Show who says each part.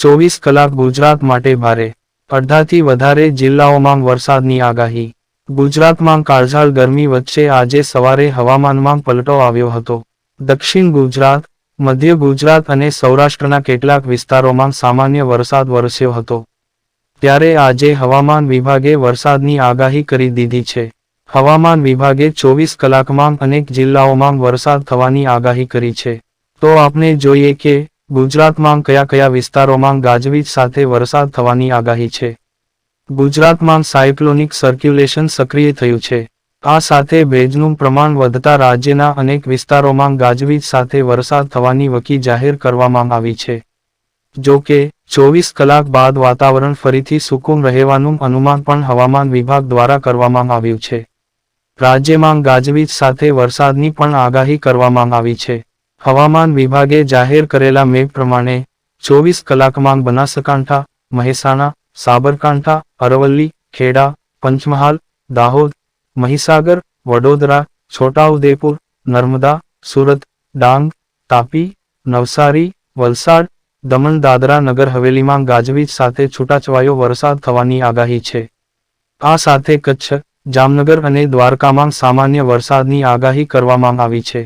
Speaker 1: ચોવીસ કલાક ગુજરાત માટે ભારે. અડધાથી વધારે જિલ્લાઓમાં વરસાદની આગાહી. ગુજરાતમાં કાળઝાળ ગરમી વચ્ચે આજે સવારે હવામાનમાં પલટો આવ્યો હતો. દક્ષિણ ગુજરાત, મધ્ય ગુજરાત અને સૌરાષ્ટ્રના કેટલાક વિસ્તારોમાં સામાન્ય વરસાદ વરસ્યો હતો. ત્યારે આજે હવામાન વિભાગે વરસાદની આગાહી કરી દીધી છે. હવામાન વિભાગે ચોવીસ કલાકમાં અનેક જિલ્લાઓમાં વરસાદ થવાની આગાહી કરી છે. તો આપણે જોઈએ કે ગુજરાતમાં કયા કયા વિસ્તારોમાં ગાજવીજ સાથે વરસાદ થવાની આગાહી છે? ગુજરાતમાં સાયક્લોનિક સર્ક્યુલેશન સક્રિય થયું છે. આ સાથે ભેજનું પ્રમાણ વધતા રાજ્યના અનેક વિસ્તારોમાં ગાજવીજ સાથે વરસાદ થવાની વકી જાહેર કરવામાં આવી છે. જો કે, ચોવીસ કલાક બાદ વાતાવરણ ફરીથી સુકૂન રહેવાનું અનુમાન પણ હવામાન વિભાગ દ્વારા કરવામાં આવ્યું છે. રાજ્યમાં ગાજવીજ સાથે વરસાદની પણ આગાહી કરવામાં આવી છે. હવામાન વિભાગે જાહેર કરેલા મેઘ પ્રમાણે ચોવીસ કલાકમાં બનાસકાંઠા, મહેસાણા, સાબરકાંઠા, અરવલ્લી, ખેડા, પંચમહાલ, દાહોદ, મહીસાગર, વડોદરા, છોટાઉદેપુર, નર્મદા, સુરત, ડાંગ, તાપી, નવસારી, વલસાડ દમણ દાદરા નગર હવેલીમાં ગાજવીજ સાથે છૂટાછવાયો વરસાદ થવાની આગાહી છે. આ સાથે કચ્છ, જામનગર અને દ્વારકામાં સામાન્ય વરસાદની આગાહી કરવામાં આવી છે.